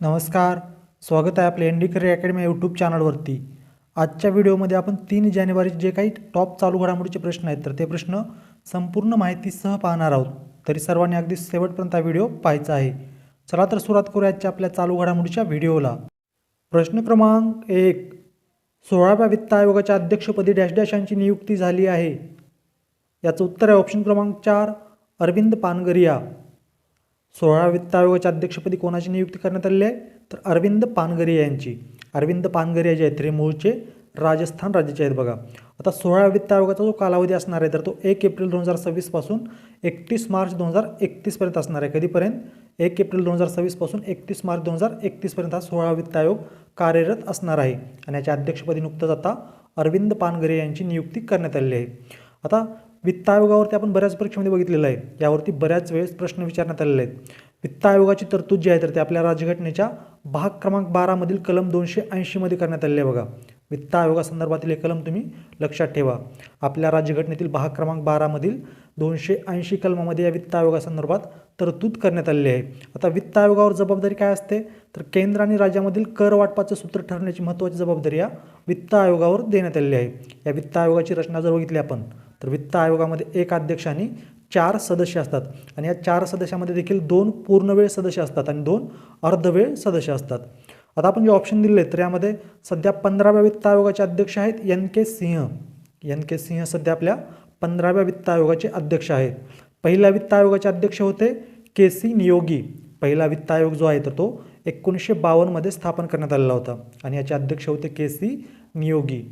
नमस्कार. स्वागत आहे आपल्या N D career academy YouTube चॅनलवरती आजच्या व्हिडिओमध्ये आपण तीन जानेवारीचे जे काही टॉप चालू घडामोडीचे प्रश्न आहेत तर ते प्रश्न संपूर्ण माहितीसह पाहणार आहोत. तरी सर्वांनी अगदी शेवटपर्यंत हा व्हिडिओ पाहायचा आहे. चला तर सुरुवात करूया आजच्या आपल्या चालू घडामोडीच्या व्हिडिओला प्रश्न क्रमांक एक. सोळाव्या वित्त आयोगाच्या अध्यक्षपदी डॅश डॅश यांची नियुक्ती झाली आहे. याचं उत्तर आहे ऑप्शन क्रमांक चार अरविंद पानगरिया. सोळा वित्त आयोगाच्या अध्यक्षपदी कोणाची नियुक्ती करण्यात आलेली आहे? तर अरविंद पानगरिया यांची. अरविंद पानगरिया जे आहेत ते मूळचे राजस्थान राज्याचे आहेत बघा. आता सोळा वित्त आयोगाचा जो कालावधी असणार आहे तर तो एक एप्रिल दोन हजार सव्वीसपासून एकतीस मार्च दोन हजार एकतीसपर्यंत असणार आहे. कधीपर्यंत? एक एप्रिल दोन हजार सव्वीसपासून एकतीस मार्च दोन हजार एकतीसपर्यंत हा सोळा वित्त आयोग कार्यरत असणार आहे. आणि याच्या अध्यक्षपदी नुकतंच आता अरविंद पानगरे यांची नियुक्ती करण्यात आलेली आहे. आता वित्त आयोगावरती आपण बऱ्याच परीक्षेमध्ये बघितलेलं आहे. यावरती बऱ्याच वेळेस प्रश्न विचारण्यात आलेले आहेत. वित्त आयोगाची तरतूद जी आहे तर ते आपल्या राज्यघटनेच्या भाग क्रमांक बारामधील कलम दोनशे ऐंशीमध्ये करण्यात आलेले आहे बघा. वित्त आयोगासंदर्भातील हे कलम तुम्ही लक्षात ठेवा. आपल्या राज्यघटनेतील भाग क्रमांक बारामधील दोनशे ऐंशी कलमामध्ये या वित्त आयोगासंदर्भात तरतूद करण्यात आलेली आहे. आता वित्त आयोगावर जबाबदारी काय असते? तर केंद्र आणि राज्यामधील कर वाटपाचं सूत्र ठरण्याची महत्त्वाची जबाबदारी या वित्त आयोगावर देण्यात आलेली आहे. या वित्त आयोगाची रचना जर बघितली आपण तर वित्त आयोगामध्ये एक अध्यक्ष आणि चार सदस्य असतात. आणि या चार सदस्यामध्ये देखील दोन पूर्णवेळ सदस्य असतात आणि दोन अर्धवेळ सदस्य असतात. आता आपण जे ऑप्शन दिले तर यामध्ये सध्या पंधराव्या वित्त आयोगाचे अध्यक्ष आहेत एन के सिंह. एन के सिंह सध्या आपल्या पंधराव्या वित्त आयोगाचे अध्यक्ष आहेत. पहिल्या वित्त आयोगाचे अध्यक्ष होते के सी नियोगी. पहिला वित्त आयोग जो आहे तर तो एकोणीसशे बावन्नमध्ये स्थापन करण्यात आलेला होता. आणि याचे अध्यक्ष होते के सी नियोगी.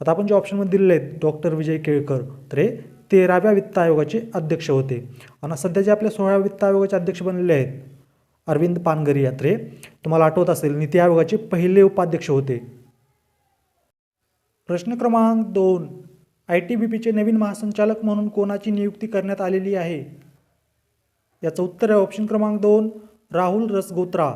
आता आपण जे ऑप्शनमध्ये दिलेले आहेत डॉक्टर विजय केळकर तर हे तेराव्या वित्त आयोगाचे अध्यक्ष होते. आणि सध्या जे आपल्या सोळाव्या वित्त आयोगाचे अध्यक्ष बनलेले आहेत अरविंद पानगरी यात्रे तुम्हाला आठवत असेल नीती आयोगाचे पहिले उपाध्यक्ष होते. प्रश्न क्रमांक दोन आय टी बी पीचे नवीन महासंचालक म्हणून कोणाची नियुक्ती करण्यात आलेली आहे? याचं उत्तर आहे ऑप्शन क्रमांक दोन Rahul Rasgotra.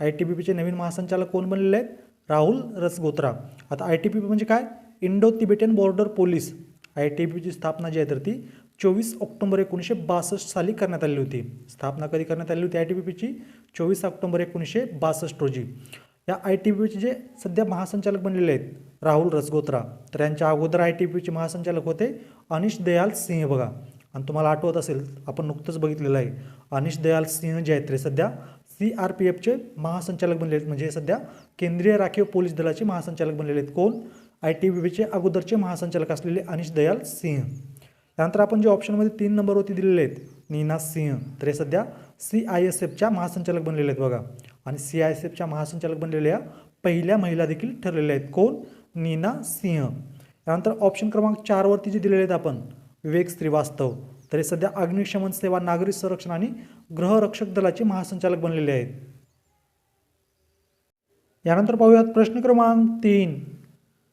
I T B पीचे नवीन महासंचालक कोण बनलेले आहेत? राहुल रसगोत्रा. आता आय टी पी पी म्हणजे काय? Indo Tibetan border police I T पीची स्थापना जी आहे तर ती चोवीस ऑक्टोबर एकोणीसशे बासष्ट साली करण्यात आली होती. स्थापना कधी करण्यात आली होती आय टी पी पीची चोवीस ऑक्टोबर एकोणीसशे बासष्ट रोजी. या आय टी पीचे जे सध्या महासंचालक बनलेले आहेत राहुल रसगोत्रा तर यांच्या अगोदर आय टी पीचे महासंचालक होते अनिश दयाल सिंह. बघा आणि तुम्हाला आठवत असेल आपण नुकतंच बघितलेलं आहे. अनिश दयाल सिंह जे आहेत ते सध्या सी आर पी एफचे महासंचालक बनलेले आहेत. म्हणजे हे सध्या केंद्रीय राखीव पोलीस दलाचे महासंचालक बनलेले आहेत. कोण? आय टी बी पीचे अगोदरचे महासंचालक असलेले अनिश दयाल सिंह. त्यानंतर आपण जे ऑप्शनमध्ये तीन नंबरवरती दिलेले आहेत नीना सिंह. तर हे सध्या सी आय एस एफच्या महासंचालक बनलेले आहेत बघा. आणि सी आय एस एफच्या महासंचालक बनलेल्या पहिल्या महिला देखील ठरलेल्या आहेत. कोण? नीना सिंह. त्यानंतर ऑप्शन क्रमांक चारवरती जे दिलेले आहेत आपण विवेक श्रीवास्तव. तर हे सध्या अग्निशमन सेवा नागरी संरक्षण आणि गृहरक्षक दलाचे महासंचालक बनलेले आहेत. यानंतर पाहूयात प्रश्न क्रमांक तीन.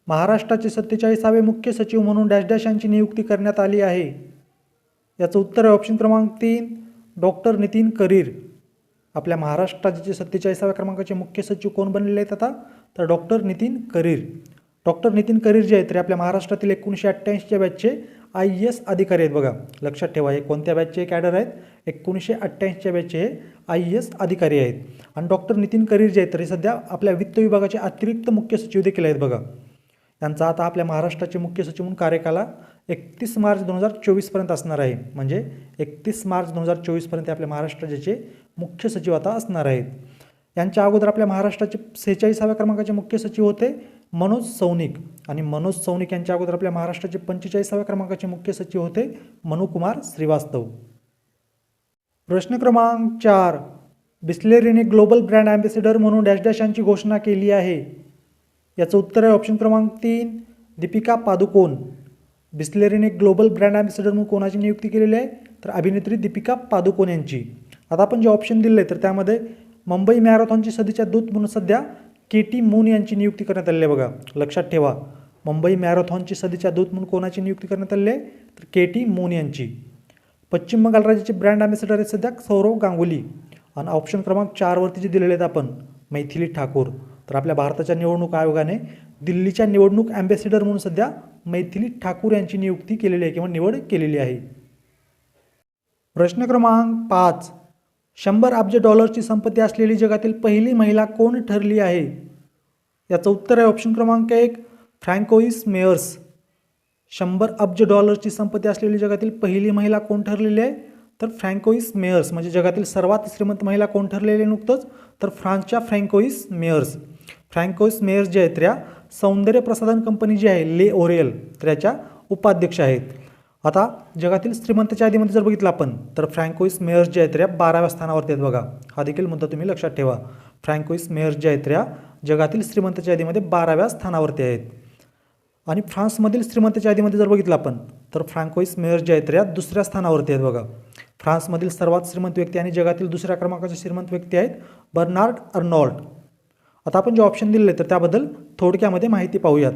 महाराष्ट्राचे सत्तेचाळीसावे मुख्य सचिव म्हणून डॅश डॅश यांची नियुक्ती करण्यात आली आहे. याचं उत्तर आहे ऑप्शन क्रमांक तीन डॉक्टर नितीन करीर. आपल्या महाराष्ट्राचे सत्तेचाळीसाव्या क्रमांकाचे मुख्य सचिव कोण बनलेले आहेत आता? तर डॉक्टर नितीन करीर. डॉक्टर नितीन करीर जे आहेत ते आपल्या महाराष्ट्रातील एकोणीसशे अठ्ठ्याऐंशीच्या बॅचचे आय एस अधिकारी आहेत बघा. लक्षात ठेवा हे कोणत्या बॅचचे कॅडर आहेत? एकोणीसशे अठ्ठ्याऐंशीच्या बॅचचे हे आय एस अधिकारी आहेत. आणि डॉक्टर नितीन करीर जे आहेत तर हे सध्या आपल्या वित्त विभागाचे अतिरिक्त मुख्य सचिव देखील आहेत बघा. त्यांचा आता आपल्या महाराष्ट्राचे मुख्य सचिव म्हणून कार्यकाला एकतीस मार्च दोन हजार चोवीसपर्यंत असणार आहे. म्हणजे एकतीस मार्च दोन हजार चोवीसपर्यंत आपल्या महाराष्ट्राचे मुख्य सचिव आता असणार आहेत. यांच्या अगोदर आपल्या महाराष्ट्राचे सेहेचाळीसाव्या क्रमांकाचे मुख्य सचिव होते. मनोज सौनिक. आणि मनोज सौनिक यांच्या अगोदर आपल्या महाराष्ट्राचे पंचेचाळीसाव्या क्रमांकाचे मुख्य सचिव होते मनुकुमार श्रीवास्तव. प्रश्न क्रमांक चार. बिस्लेरीने ग्लोबल ब्रँड ॲम्बेसिडर म्हणून डॅश डॅश यांची घोषणा केली आहे. याचं उत्तर आहे ऑप्शन क्रमांक तीन दीपिका पादुकोण. बिस्लेरीने ग्लोबल ब्रँड ॲम्बेसिडर म्हणून कोणाची नियुक्ती केलेली आहे? तर अभिनेत्री दीपिका पादुकोण यांची. आता आपण जे ऑप्शन दिले तर त्यामध्ये मुंबई मॅरेथॉनची सध्याच्या दूत म्हणून सध्या के टी मून यांची नियुक्ती करण्यात आलेली आहे बघा. लक्षात ठेवा. मुंबई मॅरेथॉनची सध्याच्या दूत म्हणून कोणाची नियुक्ती करण्यात आलेली आहे? तर के टी मून यांची. पश्चिम बंगाल राज्याचे ब्रँड अँबॅसेडर आहेत सध्या सौरव गांगुली. आणि ऑप्शन क्रमांक चारवरती जे दिलेले आहेत आपण मैथिली ठाकूर. तर आपल्या भारताच्या निवडणूक आयोगाने दिल्लीच्या निवडणूक अँबॅसेडर म्हणून सध्या मैथिली ठाकूर यांची नियुक्ती केलेली आहे किंवा निवड केलेली आहे. प्रश्न क्रमांक पाच. शंभर अब्ज डॉलरची संपत्ती असलेली जगातील पहिली महिला कोण ठरली आहे? याचं उत्तर आहे ऑप्शन क्रमांक एक फ्रँकोईस मेयर्स. शंभर अब्ज डॉलरची संपत्ती असलेली जगातील पहिली महिला कोण ठरलेली आहे? तर फ्रँकोईस मेयर्स. म्हणजे जगातील सर्वात श्रीमंत महिला कोण ठरलेली आहे नुकतंच? तर फ्रान्सच्या फ्रँकोईस मेयर्स. फ्रँकोईस मेयर्स जे आहेत त्या सौंदर्य प्रसाधन कंपनी जी आहे ले ओरियल तर याच्या उपाध्यक्ष आहेत. आता जगातील श्रीमंतच्या यादीमध्ये जर बघितलं आपण तर फ्रँकोईस मेयर्स जे आहेत त्या बाराव्या स्थानावरती आहेत बघा. हा देखील मुद्दा तुम्ही लक्षात ठेवा. फ्रँकोईस मेयर्स जे आहेत त्या जगातील श्रीमंतच्या यादीमध्ये बाराव्या स्थानावरती आहेत. आणि फ्रान्समधील श्रीमंतच्या यादीमध्ये जर बघितलं आपण तर फ्रँकोईस मेयर जे आहेत त्या दुसऱ्या स्थानावरती आहेत बघा. फ्रान्समधील सर्वात श्रीमंत व्यक्ती आणि जगातील दुसऱ्या क्रमांकाचे श्रीमंत व्यक्ती आहेत बर्नार्ड अर्नॉल्ड. आता आपण जे ऑप्शन दिलेले तर त्याबद्दल थोडक्यामध्ये माहिती पाहूयात.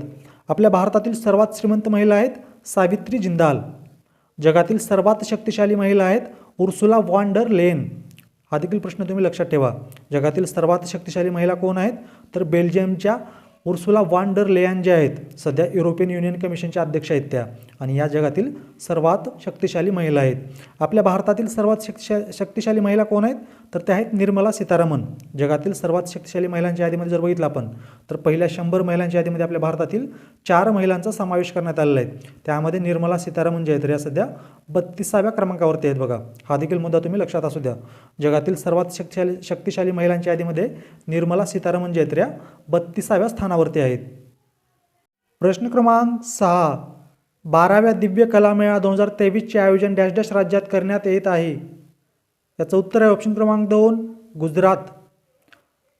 आपल्या भारतातील सर्वात श्रीमंत महिला आहेत सावित्री जिंदाल. जगातील सर्वात शक्तिशाली महिला आहेत उर्सुला वॉन्डर लेन. हा देखील प्रश्न तुम्ही लक्षात ठेवा. जगातील सर्वात शक्तिशाली महिला कोण आहेत? तर बेल्जियमच्या उर्सुला वांडर लेयन ज्या आहेत सध्या युरोपियन युनियन कमिशनच्या अध्यक्ष आहेत त्या. आणि या जगातील सर्वात शक्तिशाली महिला आहेत. आपल्या भारतातील सर्वात शक्तिशा शक्तिशाली महिला कोण आहेत? तर त्या आहेत निर्मला सीतारामन. जगातील सर्वात शक्तिशाली महिलांच्या यादीमध्ये जर बघितलं आपण तर पहिल्या शंभर महिलांच्या यादीमध्ये आपल्या भारतातील चार महिलांचा समावेश करण्यात आलेला आहे. त्यामध्ये निर्मला सीतारामन जे आहेत तर या सध्या बत्तीसाव्या क्रमांकावरती आहेत बघा. हा देखील मुद्दा तुम्ही लक्षात असू द्या. जगातील सर्वात शक्तिशाली शक्तिशाली महिलांच्या यादीमध्ये निर्मला सीतारामन जे आहेत बत्तीसाव्या स्थानावरती आहेत. प्रश्न क्रमांक सहा. बाराव्या दिव्य कला मेळा दोन हजार तेवीसचे आयोजन डॅश डॅश राज्यात करण्यात येत आहे. याचं उत्तर आहे ऑप्शन क्रमांक दोन गुजरात.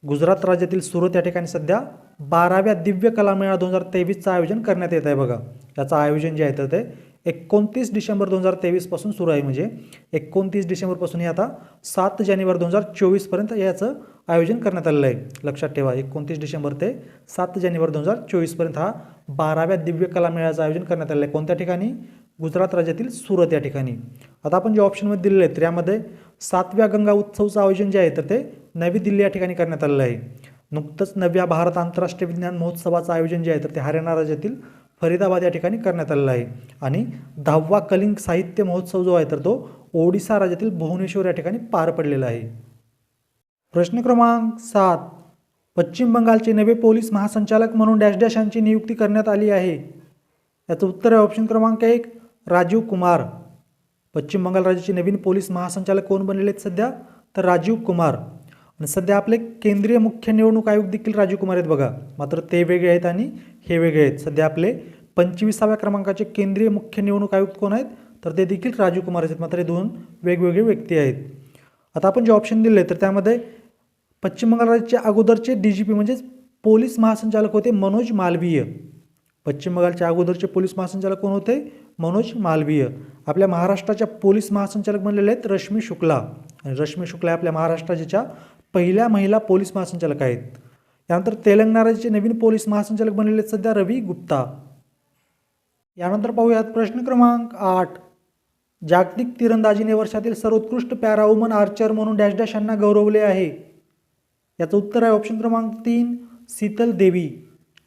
गुजरात राज्यातील सुरत या ठिकाणी सध्या बाराव्या दिव्य कला मेळा दोन हजार तेवीसचं आयोजन करण्यात येत आहे बघा. याचं आयोजन जे आहे तर ते एकोणतीस डिसेंबर दोन हजार तेवीसपासून सुरू आहे. म्हणजे एकोणतीस डिसेंबरपासून हे आता सात जानेवारी दोन हजार चोवीसपर्यंत याचं आयोजन करण्यात आलेलं आहे. लक्षात ठेवा एकोणतीस डिसेंबर ते सात जानेवारी दोन हजार चोवीसपर्यंत हा बाराव्या दिव्य कला मेळ्याचं आयोजन करण्यात आलेलं आहे. कोणत्या ठिकाणी? गुजरात राज्यातील सुरत या ठिकाणी. आता आपण जे ऑप्शनमध्ये दिलेले आहेत तर यामध्ये सातव्या गंगा उत्सवचं आयोजन जे आहे तर ते नवी दिल्ली या ठिकाणी करण्यात आलेलं आहे. नुकतंच नव्या भारत आंतरराष्ट्रीय विज्ञान महोत्सवाचं आयोजन जे आहे तर ते हरियाणा राज्यातील फरीदाबाद या ठिकाणी करण्यात आलेला आहे. आणि दहावा कलिंग साहित्य महोत्सव जो आहे तर तो ओडिसा राज्यातील भुवनेश्वर या ठिकाणी पार पडलेला आहे. प्रश्न क्रमांक सात. पश्चिम बंगालचे नवे पोलीस महासंचालक म्हणून डॅश डॅश यांची नियुक्ती करण्यात आली आहे. याचं उत्तर आहे ऑप्शन क्रमांक एक राजीव कुमार. पश्चिम बंगाल राज्याचे नवीन पोलीस महासंचालक कोण बनलेले आहेत सध्या? तर राजीव कुमार. आणि सध्या आपले केंद्रीय मुख्य निवडणूक आयोग देखील राजीव कुमार आहेत बघा. मात्र ते वेगळे आहेत आणि हे वेगळे आहेत. सध्या आपले पंचवीसाव्या क्रमांकाचे केंद्रीय मुख्य निवडणूक आयुक्त कोण आहेत? तर ते देखील राजीव कुमार आहेत. मात्र हे दोन वेगवेगळे व्यक्ती आहेत. आता आपण जे ऑप्शन दिले तर त्यामध्ये पश्चिम बंगाल राज्याचे अगोदरचे डी जी पी म्हणजेच पोलीस महासंचालक होते मनोज मालवीय. पश्चिम बंगालचे अगोदरचे पोलीस महासंचालक कोण होते? मनोज मालवीय. आपल्या महाराष्ट्राच्या पोलीस महासंचालक बनलेले आहेत रश्मी शुक्ला. आणि रश्मी शुक्ला आपल्या महाराष्ट्राच्या पहिल्या महिला पोलीस महासंचालक आहेत. यानंतर तेलंगणा राज्याचे नवीन पोलीस महासंचालक बनलेले सध्या रवी गुप्ता. यानंतर पाहूयात प्रश्न क्रमांक आठ. जागतिक तिरंदाजीने वर्षातील सर्वोत्कृष्ट पॅरावुमन आर्चर म्हणून डॅश डॅश यांना गौरवले आहे. याचं उत्तर आहे ऑप्शन क्रमांक तीन शीतल देवी.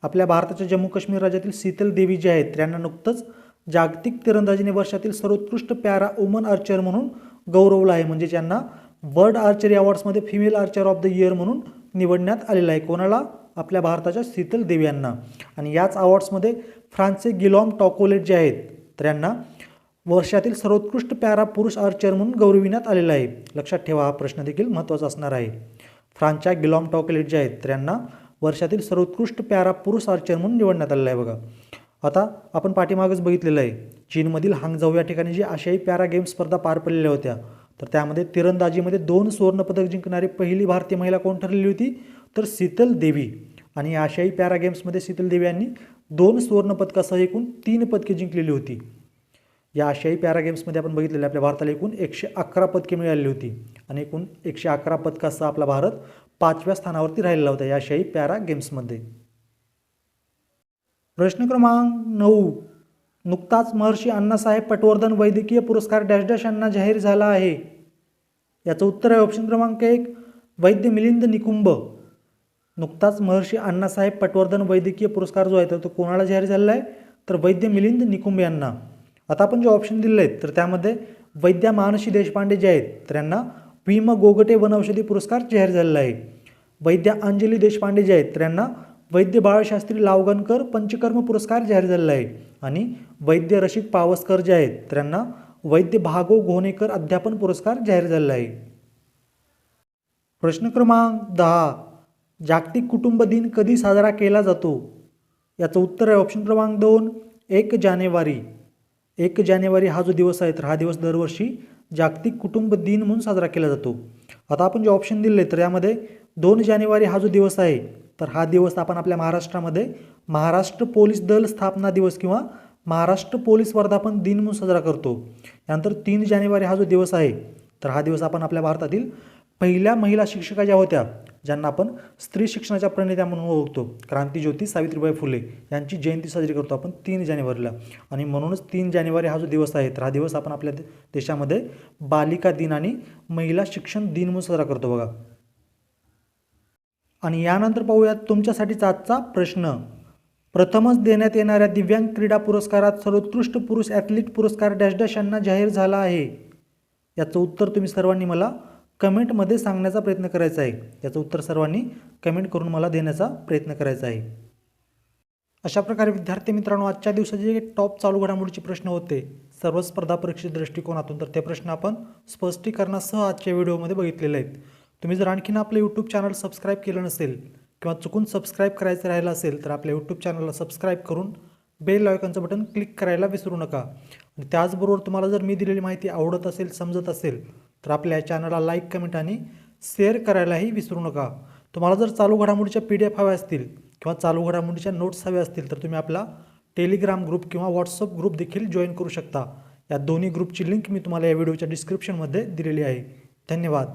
आपल्या भारताच्या जम्मू काश्मीर राज्यातील शीतल देवी जे आहेत त्यांना नुकतंच जागतिक तिरंदाजीने वर्षातील सर्वोत्कृष्ट पॅरा वुमन आर्चर म्हणून गौरवलं आहे. म्हणजे ज्यांना world archery अवॉर्ड्समध्ये female archer of the year म्हणून निवडण्यात आलेलं आहे. कोणाला? आपल्या भारताच्या शीतल देवी यांना. आणि याच अवॉर्ड्समध्ये फ्रान्सचे गिलॉम टॉकोलेट जे आहेत तर यांना वर्षातील सर्वोत्कृष्ट पॅरा पुरुष आर्चर म्हणून गौरविण्यात आलेला आहे. लक्षात ठेवा हा प्रश्न देखील महत्त्वाचा असणार आहे. फ्रान्सच्या गिलॉम टॉकलेट जे आहेत तर यांना वर्षातील सर्वोत्कृष्ट पॅरा पुरुष आर्चर म्हणून निवडण्यात आलेला आहे बघा. आता आपण पाठीमागच बघितलेलं आहे. चीनमधील हांगजाऊ या ठिकाणी जी आशियाई पॅरा गेम्स स्पर्धा पार पडलेल्या होत्या. तर त्यामध्ये तिरंदाजीमध्ये दोन सुवर्णपदक जिंकणारी पहिली भारतीय महिला कोण ठरलेली होती? तर शीतल देवी. आणि या आशियाई पॅरा गेम्समध्ये शीतल देवी यांनी दोन सुवर्णपदकासह एकूण तीन पदके जिंकलेली होती. या आशियाई पॅरा गेम्समध्ये आपण बघितलेलं आपल्या भारताला एकूण एकशे अकरा पदके मिळालेली होती. आणि एकूण एकशे अकरा पदकासह आपला भारत पाचव्या स्थानावरती राहिलेला होता या आशियाई पॅरा गेम्समध्ये. प्रश्न क्रमांक नऊ. नुकताच महर्षी अण्णासाहेब पटवर्धन वैद्यकीय पुरस्कार डॅश डॅश यांना जाहीर झाला आहे. याचं उत्तर आहे ऑप्शन क्रमांक एक वैद्य मिलिंद निकुंभ. नुकताच महर्षी अण्णासाहेब पटवर्धन वैद्यकीय पुरस्कार जो आहे तर तो कोणाला जाहीर झालेला आहे? तर वैद्य मिलिंद निकुंभ यांना. आता आपण जे ऑप्शन दिले आहेत तर त्यामध्ये वैद्या मानसी देशपांडे जे आहेत तर यांना भीम गोगटे वनौषधी पुरस्कार जाहीर झालेला आहे. वैद्य अंजली देशपांडे जे आहेत तर यांना वैद्य बाळशास्त्री लावगणकर पंचकर्म पुरस्कार जाहीर झालेला आहे. आणि वैद्य रसिक पावसकर जे आहेत त्यांना वैद्य भागो घोणेकर अध्यापन पुरस्कार जाहीर झालेला आहे. प्रश्न क्रमांक दहा. जागतिक कुटुंब दिन कधी साजरा केला जातो? याचं उत्तर आहे ऑप्शन क्रमांक दोन एक जानेवारी. एक जानेवारी हा जो दिवस आहे तर हा दिवस दरवर्षी जागतिक कुटुंब दिन म्हणून साजरा केला जातो. आता आपण जे ऑप्शन दिले तर यामध्ये दोन जानेवारी हा जो दिवस आहे तर हा दिवस आपण आपल्या महाराष्ट्रामध्ये महाराष्ट्र पोलीस दल स्थापना दिवस किंवा महाराष्ट्र पोलीस वर्धापन दिन म्हणून साजरा करतो. यानंतर तीन जानेवारी हा जो दिवस आहे तर हा दिवस आपण आपल्या भारतातील पहिल्या महिला शिक्षिका ज्या होत्या ज्यांना आपण स्त्री शिक्षणाच्या प्रणेत्या म्हणून ओळखतो क्रांतीज्योती सावित्रीबाई फुले यांची जयंती साजरी करतो आपण तीन जानेवारीला. आणि म्हणूनच तीन जानेवारी हा जो दिवस आहे तर हा दिवस आपण आपल्या देशामध्ये बालिका दिन आणि महिला शिक्षण दिन म्हणून साजरा करतो बघा. आणि यानंतर पाहूयात तुमच्यासाठीचा आजचा प्रश्न. प्रथमच देण्यात येणाऱ्या दिव्यांग क्रीडा पुरस्कारात सर्वोत्कृष्ट पुरुष ॲथलीट पुरस्कार डॅश डॅश यांना जाहीर झाला आहे. याचं उत्तर तुम्ही सर्वांनी मला कमेंटमध्ये सांगण्याचा प्रयत्न करायचा आहे. याचं उत्तर सर्वांनी कमेंट करून मला देण्याचा प्रयत्न करायचा आहे. अशा प्रकारे विद्यार्थी मित्रांनो आजच्या दिवसाचे जे टॉप चालू घडामोडीचे प्रश्न होते सर्व स्पर्धा परीक्षेच्या दृष्टिकोनातून तर ते प्रश्न आपण स्पष्टीकरणासह आजच्या व्हिडिओमध्ये बघितलेले आहेत. तुम्ही जर आणखीन आपलं यूट्यूब चॅनल सबस्क्राईब केलं नसेल किंवा चुकून सबस्क्राईब करायचं राहिलं असेल तर आपल्या यूट्यूब चॅनलला सबस्क्राईब करून बेल आयकॉनचं बटन क्लिक करायला विसरू नका. आणि त्याचबरोबर तुम्हाला जर मी दिलेली माहिती आवडत असेल समजत असेल तर आपल्या या चॅनलला लाईक कमेंट आणि शेअर करायलाही विसरू नका. तुम्हाला जर चालू घडामोडीच्या पी डी एफ हव्या असतील किंवा चालू घडामोडीच्या नोट्स हव्या असतील तर तुम्ही आपला टेलिग्राम ग्रुप किंवा व्हॉट्सअप ग्रुप देखील जॉईन करू शकता. या दोन्ही ग्रुपची लिंक मी तुम्हाला या व्हिडिओच्या डिस्क्रिप्शनमध्ये दिलेली आहे. धन्यवाद.